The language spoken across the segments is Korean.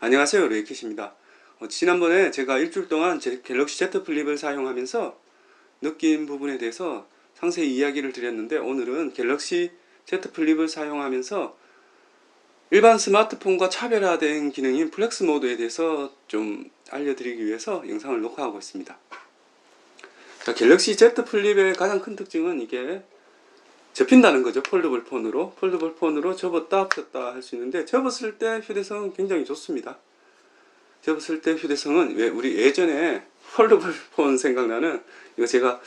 안녕하세요 레이킷입니다. 어, 지난번에 제가 일주일 동안 제 갤럭시 Z 플립을 사용하면서 느낀 부분에 대해서 상세히 이야기를 드렸는데 오늘은 갤럭시 Z 플립을 사용하면서 일반 스마트폰과 차별화된 기능인 플렉스 모드에 대해서 좀 알려드리기 위해서 영상을 녹화하고 있습니다. 자, 갤럭시 Z 플립의 가장 큰 특징은 이게 접힌다는 거죠. 폴더블 폰으로. 폴더블 폰으로 접었다 폈다 할 수 있는데 접었을 때 휴대성은 굉장히 좋습니다. 접었을 때 휴대성은 왜 우리 예전에 폴더블 폰 생각나는 이거 제가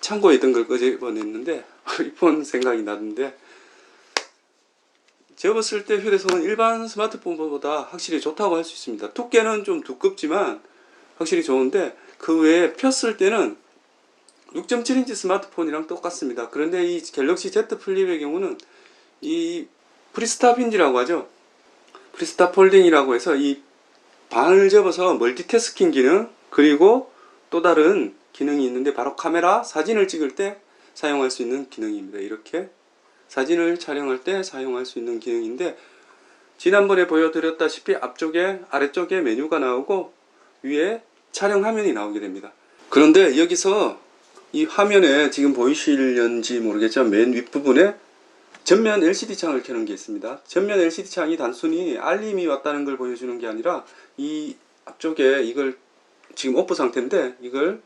창고에 있던 걸 끄집어냈는데 이 폰 생각이 나는데 접었을 때 휴대성은 일반 스마트폰보다 확실히 좋다고 할 수 있습니다. 두께는 좀 두껍지만 확실히 좋은데 그 외에 폈을 때는 6.7인치 스마트폰이랑 똑같습니다. 그런데 이 갤럭시 Z 플립의 경우는 이 프리스타 핀지라고 하죠. 프리스타 폴딩이라고 해서 이 반을 접어서 멀티태스킹 기능 그리고 또 다른 기능이 있는데 바로 카메라 사진을 찍을 때 사용할 수 있는 기능입니다. 이렇게 사진을 촬영할 때 사용할 수 있는 기능인데 지난번에 보여드렸다시피 앞쪽에 아래쪽에 메뉴가 나오고 위에 촬영 화면이 나오게 됩니다. 그런데 여기서 이 화면에 지금 보이실는지 모르겠지만 맨 윗부분에 전면 LCD 창을 켜는 게 있습니다. 전면 LCD 창이 단순히 알림이 왔다는 걸 보여주는 게 아니라 이 앞쪽에 이걸 지금 오프 상태인데 이걸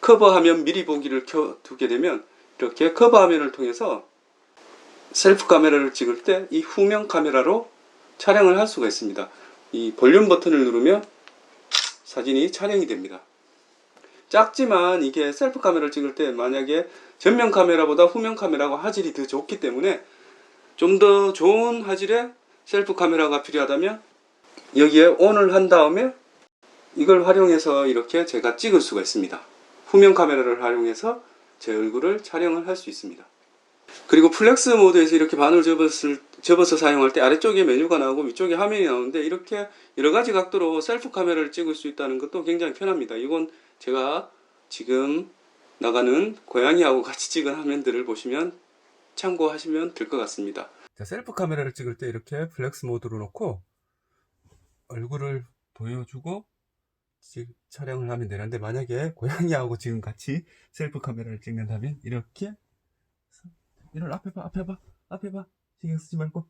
커버 화면 미리 보기를 켜 두게 되면 이렇게 커버 화면을 통해서 셀프 카메라를 찍을 때 이 후면 카메라로 촬영을 할 수가 있습니다. 이 볼륨 버튼을 누르면 사진이 촬영이 됩니다. 작지만 이게 셀프 카메라를 찍을 때 만약에 전면 카메라보다 후면 카메라가 화질이 더 좋기 때문에 좀 더 좋은 화질의 셀프 카메라가 필요하다면 여기에 ON을 한 다음에 이걸 활용해서 이렇게 제가 찍을 수가 있습니다. 후면 카메라를 활용해서 제 얼굴을 촬영을 할 수 있습니다. 그리고 플렉스 모드에서 이렇게 반을 접었을, 접어서 사용할 때 아래쪽에 메뉴가 나오고 위쪽에 화면이 나오는데 이렇게 여러 가지 각도로 셀프 카메라를 찍을 수 있다는 것도 굉장히 편합니다. 이건 제가 지금 나가는 고양이하고 같이 찍은 화면들을 보시면 참고하시면 될 것 같습니다. 자, 셀프 카메라를 찍을 때 이렇게 플렉스 모드로 놓고 얼굴을 보여주고 지- 촬영을 하면 되는데 만약에 고양이하고 지금 같이 셀프 카메라를 찍는다면 이렇게 이를 앞에 봐 앞에 봐 앞에 봐 신경 쓰지 말고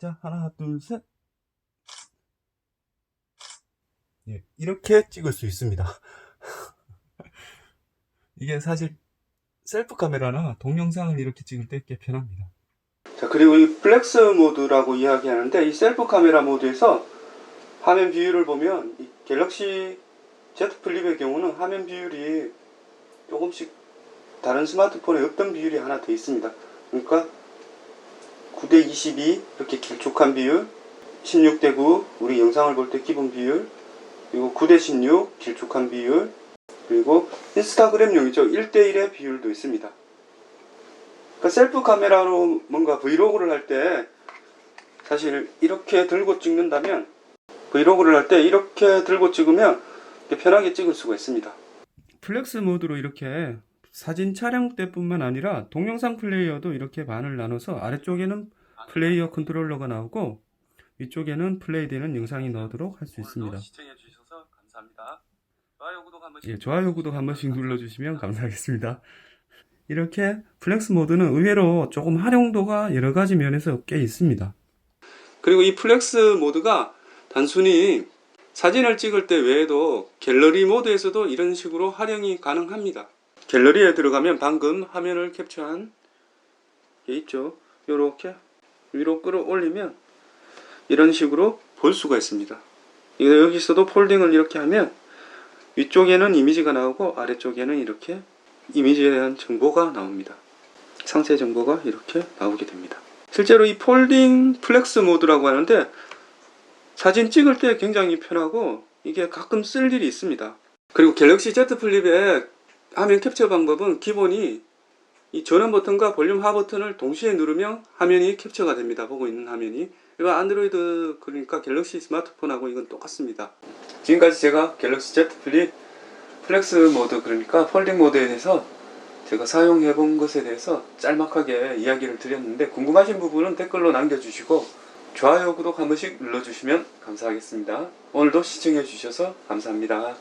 자 하나 둘셋 예, 이렇게 찍을 수 있습니다. 이게 사실 셀프 카메라나 동영상을 이렇게 찍을 때 꽤 편합니다. 자, 그리고 이 플렉스 모드라고 이야기하는데 이 셀프 카메라 모드에서 화면 비율을 보면 이 갤럭시 Z 플립의 경우는 화면 비율이 조금씩 다른 스마트폰에 없던 비율이 하나 더 있습니다. 그러니까 9대 22 이렇게 길쭉한 비율, 16대 9 우리 영상을 볼 때 기본 비율, 그리고 9대 16 길쭉한 비율, 그리고 인스타그램용이죠. 1대1의 비율도 있습니다. 그러니까 셀프 카메라로 뭔가 브이로그를 할 때 사실 이렇게 들고 찍는다면 브이로그를 할 때 이렇게 들고 찍으면 편하게 찍을 수가 있습니다. 플렉스 모드로 이렇게 사진 촬영 때뿐만 아니라 동영상 플레이어도 이렇게 반을 나눠서 아래쪽에는 플레이어 컨트롤러가 나오고 위쪽에는 플레이되는 영상이 나오도록 할 수 있습니다. 감사합니다. 좋아요 구독 한 번씩 예, 좋아요 구독 한 번씩 눌러주시면 감사하겠습니다. 이렇게 플렉스 모드는 의외로 조금 활용도가 여러 가지 면에서 꽤 있습니다. 그리고 이 플렉스 모드가 단순히 사진을 찍을 때 외에도 갤러리 모드에서도 이런 식으로 활용이 가능합니다. 갤러리에 들어가면 방금 화면을 캡처한 게 있죠. 이렇게 위로 끌어올리면 이런 식으로 볼 수가 있습니다. 여기서도 폴딩을 이렇게 하면 위쪽에는 이미지가 나오고 아래쪽에는 이렇게 이미지에 대한 정보가 나옵니다. 상세 정보가 이렇게 나오게 됩니다. 실제로 이 폴딩 플렉스 모드라고 하는데 사진 찍을 때 굉장히 편하고 이게 가끔 쓸 일이 있습니다. 그리고 갤럭시 Z 플립의 화면 캡처 방법은 기본이 이 전원 버튼과 볼륨 하 버튼을 동시에 누르면 화면이 캡처가 됩니다. 보고 있는 화면이. 일반 안드로이드 그러니까 갤럭시 스마트폰하고 이건 똑같습니다. 지금까지 제가 갤럭시 Z 플립 플렉스 모드 그러니까 폴딩 모드에 대해서 제가 사용해 본 것에 대해서 짤막하게 이야기를 드렸는데 궁금하신 부분은 댓글로 남겨주시고 좋아요, 구독 한 번씩 눌러주시면 감사하겠습니다. 오늘도 시청해 주셔서 감사합니다.